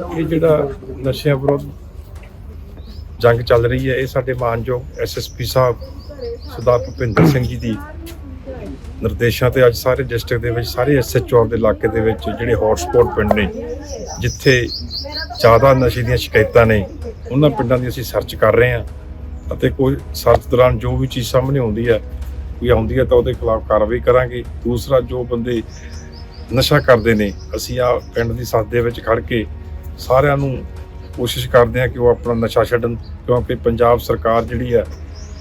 ਇਹ ਜਿਹੜਾ ਨਸ਼ਿਆਂ ਵਿਰੁੱਧ ਜੰਗ ਚੱਲ ਰਹੀ ਹੈ, ਇਹ ਸਾਡੇ ਮਾਨਯੋਗ ਐਸਐਸਪੀ ਸਾਹਿਬ ਸਰਦਾਰ ਭੁਪਿੰਦਰ ਸਿੰਘ ਜੀ ਦੀ ਨਿਰਦੇਸ਼ਾਂ ਤੇ ਅੱਜ ਸਾਰੇ ਡਿਸਟ੍ਰਿਕਟ ਦੇ ਵਿੱਚ, ਸਾਰੇ ਐਸਐਚਓ ਦੇ ਇਲਾਕੇ ਦੇ ਵਿੱਚ ਜਿਹੜੇ ਹੌਟਸਪੌਟ ਪਿੰਡ ਨੇ, ਜਿੱਥੇ ਜ਼ਿਆਦਾ ਨਸ਼ੇ ਦੀਆਂ ਸ਼ਿਕਾਇਤਾਂ ਨੇ, ਉਹਨਾਂ ਪਿੰਡਾਂ ਦੀ ਅਸੀਂ ਸਰਚ ਕਰ ਰਹੇ ਹਾਂ ਅਤੇ ਕੋਈ ਸਰਚ ਦੌਰਾਨ ਜੋ ਵੀ ਚੀਜ਼ ਸਾਹਮਣੇ ਆਉਂਦੀ ਹੈ, ਕੋਈ ਆਉਂਦੀ ਹੈ ਤਾਂ ਉਹਦੇ ਖਿਲਾਫ ਕਾਰਵਾਈ ਕਰਾਂਗੇ। ਦੂਸਰਾ ਜੋ ਬੰਦੇ ਨਸ਼ਾ ਕਰਦੇ ਨੇ, ਅਸੀਂ ਆ ਪਿੰਡ ਦੀ ਸੱਥ ਦੇ ਵਿੱਚ ਖੜ ਕੇ ਸਾਰਿਆਂ ਨੂੰ ਕੋਸ਼ਿਸ਼ ਕਰਦੇ ਹਾਂ ਕਿ ਉਹ ਆਪਣਾ ਨਸ਼ਾ ਛੱਡਣ, ਕਿਉਂਕਿ ਪੰਜਾਬ ਸਰਕਾਰ ਜਿਹੜੀ ਹੈ,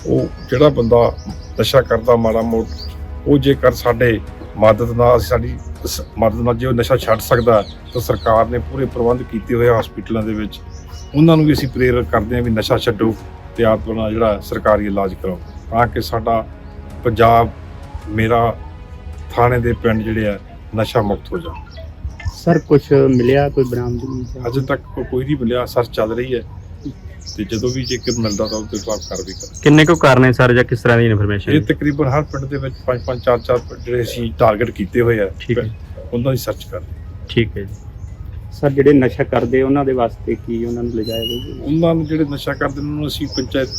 ਉਹ ਜਿਹੜਾ ਬੰਦਾ ਨਸ਼ਾ ਕਰਦਾ ਮਾੜਾ ਮੋਟ, ਉਹ ਜੇਕਰ ਸਾਡੇ ਮਦਦ ਨਾਲ ਸਾਡੀ ਮਦਦ ਨਾਲ ਜੇ ਉਹ ਨਸ਼ਾ ਛੱਡ ਸਕਦਾ ਤਾਂ ਸਰਕਾਰ ਨੇ ਪੂਰੇ ਪ੍ਰਬੰਧ ਕੀਤੇ ਹੋਏ ਆ ਹਸਪੀਟਲਾਂ ਦੇ ਵਿੱਚ। ਉਹਨਾਂ ਨੂੰ ਵੀ ਅਸੀਂ ਪ੍ਰੇਰਿਤ ਕਰਦੇ ਹਾਂ ਵੀ ਨਸ਼ਾ ਛੱਡੋ ਤੇ ਆਪਣਾ ਜਿਹੜਾ ਸਰਕਾਰੀ ਇਲਾਜ ਕਰਾਓ, ਤਾਂ ਕਿ ਸਾਡਾ ਪੰਜਾਬ, ਮੇਰਾ ਥਾਣੇ ਦੇ ਪਿੰਡ ਜਿਹੜੇ ਆ ਨਸ਼ਾ ਮੁਕਤ ਹੋ ਜਾਣ। ਸਰ ਕੁਝ ਮਿਲਿਆ ਕੋਈ ਬਰਾਮਦਗੀ ਅਜੇ ਤੱਕ ਕੋ- ਕੋਈ ਨਹੀਂ ਮਿਲਿਆ ਸਰਚ ਚੱਲ ਰਹੀ ਹੈ। ਤੇ ਜਦੋਂ ਵੀ ਜੇਕਰ ਮਿਲਦਾ ਤਾਂ ਉਹਦੇ ਖਿਲਾਫ ਕਾਰਵਾਈ ਕਰਾਂਗੇ। ਕਿੰਨੇ ਕੁ ਕਾਰਨ ਹੈ ਸਰ ਜਾਂ ਕਿਸ ਤਰ੍ਹਾਂ ਦੀ ਇਨਫੋਰਮੇਸ਼ਨ ਇਹ ਤਕਰੀਬਨ ਹਰ ਪਿੰਡ ਦੇ ਵਿੱਚ ਪੰਜ ਪੰਜ ਚਾਰ ਚਾਰ ਜਿਹੜੇ ਅਸੀਂ ਟਾਰਗੇਟ ਕੀਤੇ ਹੋਏ ਆ। ਠੀਕ ਹੈ। ਉਹਨਾਂ ਦੀ ਸਰਚ ਕਰ ਰਹੇ। ਠੀਕ ਹੈ ਜੀ। ਸਰ ਜਿਹੜੇ ਨਸ਼ਾ ਕਰਦੇ ਉਹਨਾਂ ਦੇ ਵਾਸਤੇ ਕੀ ਉਹਨਾਂ ਨੂੰ ਲਿਜਾਇਆ ਜਾਊਗਾ ਉਹਨਾਂ ਨੂੰ ਜਿਹੜੇ ਨਸ਼ਾ ਕਰਦੇ ਨੇ ਉਹਨਾਂ ਨੂੰ ਅਸੀਂ ਪੰਚਾਇਤ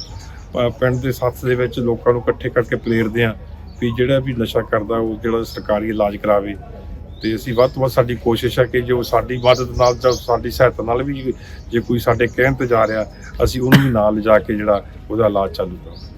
ਪ- ਪਿੰਡ ਦੇ ਸੱਥ ਦੇ ਵਿੱਚ ਲੋਕਾਂ ਨੂੰ ਇਕੱਠੇ ਕਰਕੇ ਪ੍ਰੇਰਦੇ ਹਾਂ ਵੀ ਜਿਹੜਾ ਵੀ ਨਸ਼ਾ ਕਰਦਾ ਉਹ ਜਿਹੜਾ ਸਰਕਾਰੀ ਇਲਾਜ ਕਰਾਵੇ। ਤੇ ਅਸੀਂ ਵੱਧ ਤੋਂ ਵੱਧ ਸਾਡੀ ਕੋਸ਼ਿਸ਼ ਹੈ ਕਿ ਜੋ ਸਾਡੀ ਮਦਦ ਨਾਲ ਜਾਂ ਸਾਡੀ ਸਹਾਇਤਾ ਨਾਲ ਵੀ ਜੇ ਕੋਈ ਸਾਡੇ ਕਹਿਣ ਤੇ ਜਾ ਰਿਹਾ, ਅਸੀਂ ਉਹਨੂੰ ਵੀ ਨਾਲ ਲਿਜਾ ਕੇ ਜਿਹੜਾ ਉਹਦਾ ਇਲਾਜ ਚਾਲੂ ਕਰਾਂਗੇ।